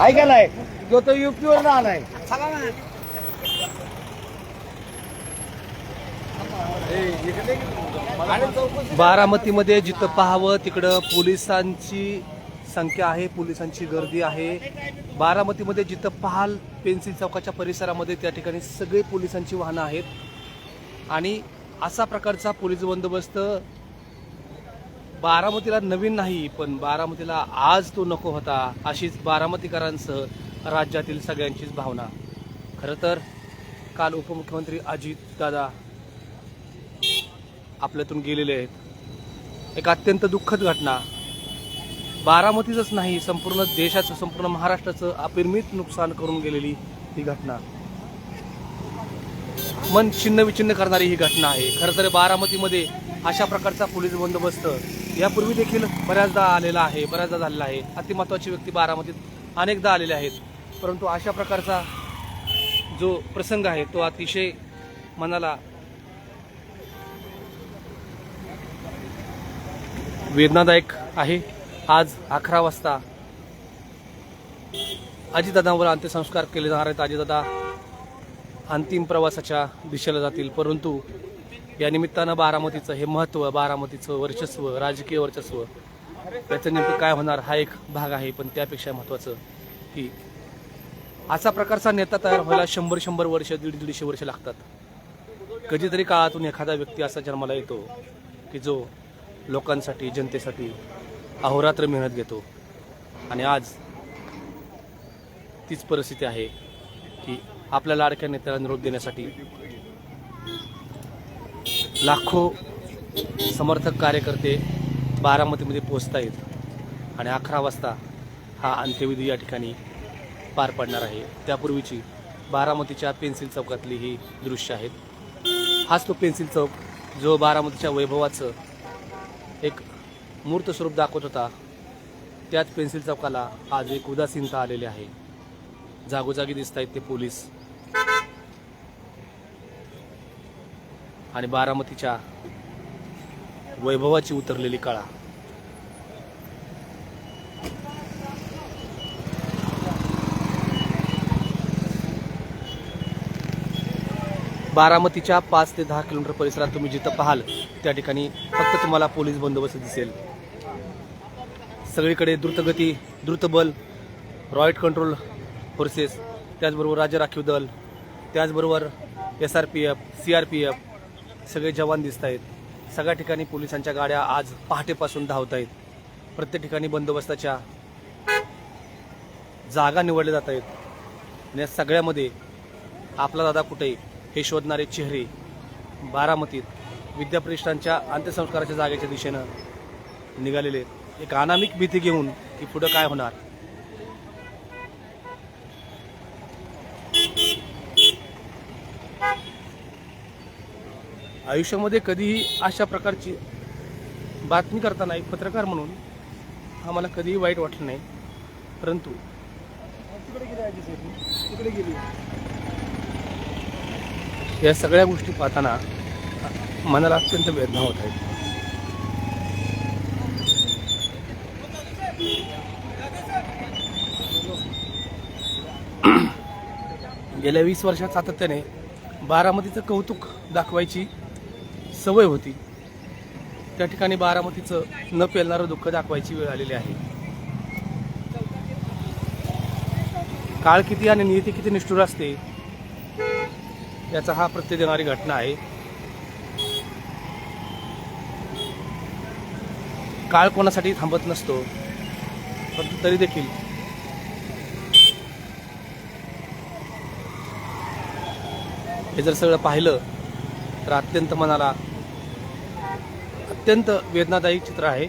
ऐका नाही जो तो युपीवर आलाय बारामतीमध्ये जिथं पाहावं तिकडं पोलिसांची संख्या आहे पोलिसांची गर्दी आहे. बारामतीमध्ये जिथं पाहाल पेन्सिल चौकाच्या परिसरामध्ये त्या ठिकाणी सगळे पोलिसांची वाहनं आहेत. आणि असा प्रकारचा पोलीस बंदोबस्त बारामतीला नवीन नाही पण बारामतीला आज तो नको होता अशीच बारामतीकरांसह राज्यातील सगळ्यांचीच भावना. खरं तर काल उपमुख्यमंत्री अजित दादा आपल्यातून गेलेले आहेत. एक अत्यंत दुःखद घटना. बारामतीचंच नाही संपूर्ण देशाचं संपूर्ण महाराष्ट्राचं अपिर्मित नुकसान करून गेलेली ही घटना. मन छिन्न विछिन्न करणारी ही घटना आहे. खरं तर बारामतीमध्ये अशा प्रकारचा पोलीस बंदोबस्त यापूर्वी देखील बऱ्याचदा आलेला आहे बऱ्याचदा झालेला आहे. अतिमहत्वाची व्यक्ती बारामतीत अनेकदा आलेले आहेत. परंतु अशा प्रकारचा जो प्रसंग आहे तो अतिशय मनाला वेदनादायक आहे. आज अकरा वाजता अजितदादांवर अंत्यसंस्कार केले जाणार आहेत. अजितदादा अंतिम प्रवासाच्या दिशेला जातील. परंतु या निमित्तानं बारामतीचं हे महत्त्व बारामतीचं वर्चस्व राजकीय वर्चस्व त्याचं नेमकं काय होणार हा एक भाग आहे पण त्यापेक्षा महत्त्वाचं की असा प्रकारचा नेता तयार व्हायला शंभर शंभर वर्ष दीड दीडशे वर्ष लागतात. कधीतरी काळातून एखादा व्यक्ती असा जन्माला येतो की जो लोकांसाठी जनतेसाठी अहोरात्र मेहनत घेतो. आणि आज तीच परिस्थिती आहे की आपल्या लाडक्या नेत्याला निरोप देण्यासाठी लाखो समर्थक कार्यकर्ते बारामतीमध्ये पोहोचत आहेत आणि अकरा वाजता हा अंत्यविधी या ठिकाणी पार पडणार आहे. त्यापूर्वीची बारामतीच्या पेन्सिल चौकातली ही दृश्य आहेत. हाच तो पेन्सिल चौक जो बारामतीच्या वैभवाचं एक मूर्त स्वरूप दाखवत होता त्याच पेन्सिल चौकाला आज एक उदासीनता आलेली आहे. जागोजागी दिसत आहेत ते पोलीस. आणि बारामतीच्या वैभवाची उतरलेली काळा. बारामतीच्या पाच ते दहा किलोमीटर परिसरात तुम्ही जिथं पाहाल त्या ठिकाणी फक्त तुम्हाला पोलीस बंदोबस्त दिसेल. सगळीकडे द्रुतगती द्रुतबल रॉयट कंट्रोल फोर्सेस त्याचबरोबर राज्य राखीव दल त्याचबरोबर S R P F C R P F सगळे जवान दिसत आहेत. सगळ्या ठिकाणी पोलिसांच्या गाड्या आज पहाटेपासून धावत आहेत. प्रत्येक ठिकाणी बंदोबस्ताच्या जागा निवडल्या जात आहेत. आणि या सगळ्यामध्ये आपला दादा कुठे हे शोधणारे चेहरे बारामतीत विद्याप्रतिष्ठानच्या अंत्यसंस्काराच्या जागेच्या दिशेनं निघालेले आहेत. एक अनामिक भीती घेऊन की पुढं काय होणार. आयुष्यामध्ये कधीही अशा प्रकारची बातमी करताना एक पत्रकार म्हणून आम्हाला कधीही वाईट वाटलं नाही. परंतु या सगळ्या गोष्टी पाहताना मनाला अत्यंत वेदना होत आहेत गेल्या वीस वर्षात सातत्याने बारामतीचं कौतुक दाखवायची सवय होती. त्या ठिकाणी बारामतीचं न पेलणारं दुःख दाखवायची वेळ आलेली आहे. काळ किती आणि नियती किती निष्ठुर असते याचा हा प्रत्यय देणारी घटना आहे. काळ कोणासाठी थांबत नसतो परंतु तरी देखील हे जर सगळं पाहिलं तर अत्यंत मनाला अत्यंत वेदनादायी चित्र आहे.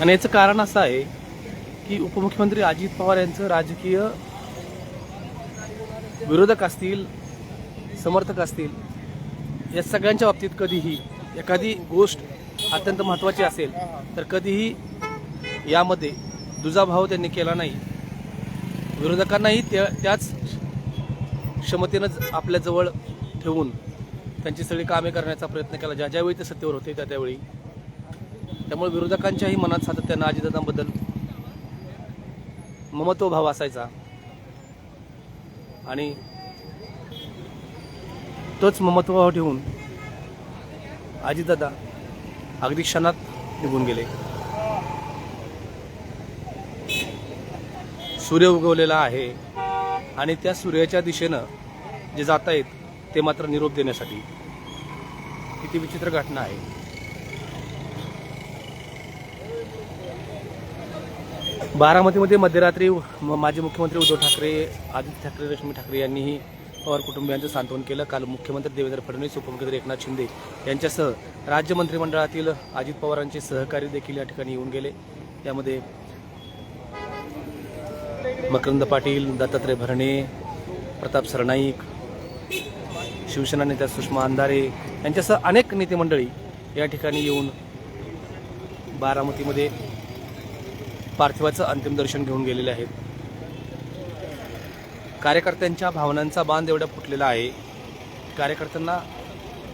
आणि याचं कारण असं आहे की उपमुख्यमंत्री अजित पवार यांचं राजकीय विरोधक असतील समर्थक असतील या सगळ्यांच्या बाबतीत कधीही एखादी गोष्ट अत्यंत महत्त्वाची असेल तर कधीही यामध्ये दुजाभाव त्यांनी केला नाही. विरोधकांनाही त्या त्याच क्षमतेनंच आपल्याजवळ ठेवून त्यांची सगळी कामे करण्याचा प्रयत्न केला. ज्या ज्यावेळी ते सत्तेवर होते त्या त्यावेळी. त्यामुळे विरोधकांच्याही मनात सातत्यानं अजितदादांबद्दल ममत्व भाव असायचा. आणि तोच ममत्वभाव ठेवून अजितदादा अगदी क्षणात निघून गेले. सूर्य उगवलेला आहे. आणि त्या सूर्याच्या दिशेनं जे जात आहेत ते मात्र निरोप देण्यासाठी. किती विचित्र घटना आहे. बारामतीमध्ये मध्यरात्री म- माजी मुख्यमंत्री उद्धव ठाकरे आदित्य ठाकरे रश्मी ठाकरे यांनीही पवार कुटुंबियांचं सांत्वन केलं. काल मुख्यमंत्री देवेंद्र फडणवीस उपमुख्यमंत्री एकनाथ शिंदे यांच्यासह राज्य मंत्रिमंडळातील अजित पवारांचे सहकारी देखील या ठिकाणी येऊन गेले. त्यामध्ये मकरंद पाटील दत्तात्रय भरणे प्रताप सरनाईक शिवसेना नेत्या सुषमा अंधारे यांच्यासह अनेक नेते मंडळी या ठिकाणी येऊन बारामतीमध्ये पार्थिवाचं अंतिम दर्शन घेऊन गेलेले आहेत. कार्यकर्त्यांच्या भावनांचा बांध एवढा फुटलेला आहे. कार्यकर्त्यांना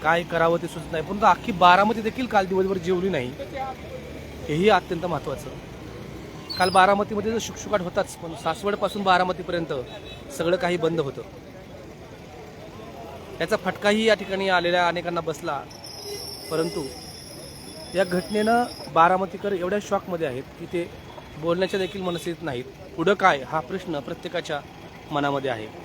काय करावं ते सुचत नाही परंतु अख्खी बारामती देखील काल दिवसभर जेवली नाही. हेही अत्यंत महत्त्वाचं. काल बारामतीमध्ये तर शुकशुकाट होताच पण सासवडपासून बारामतीपर्यंत सगळं काही बंद होतं. याचा फटकाही या ठिकाणी आलेल्या अनेकांना बसला. परंतु या घटनेनं बारामतीकर एवढ्या शॉकमध्ये आहेत की ते बोलण्याच्या देखील मनस्थित नाहीत. पुढं काय? हा प्रश्न प्रत्येकाच्या मनामध्ये आहे.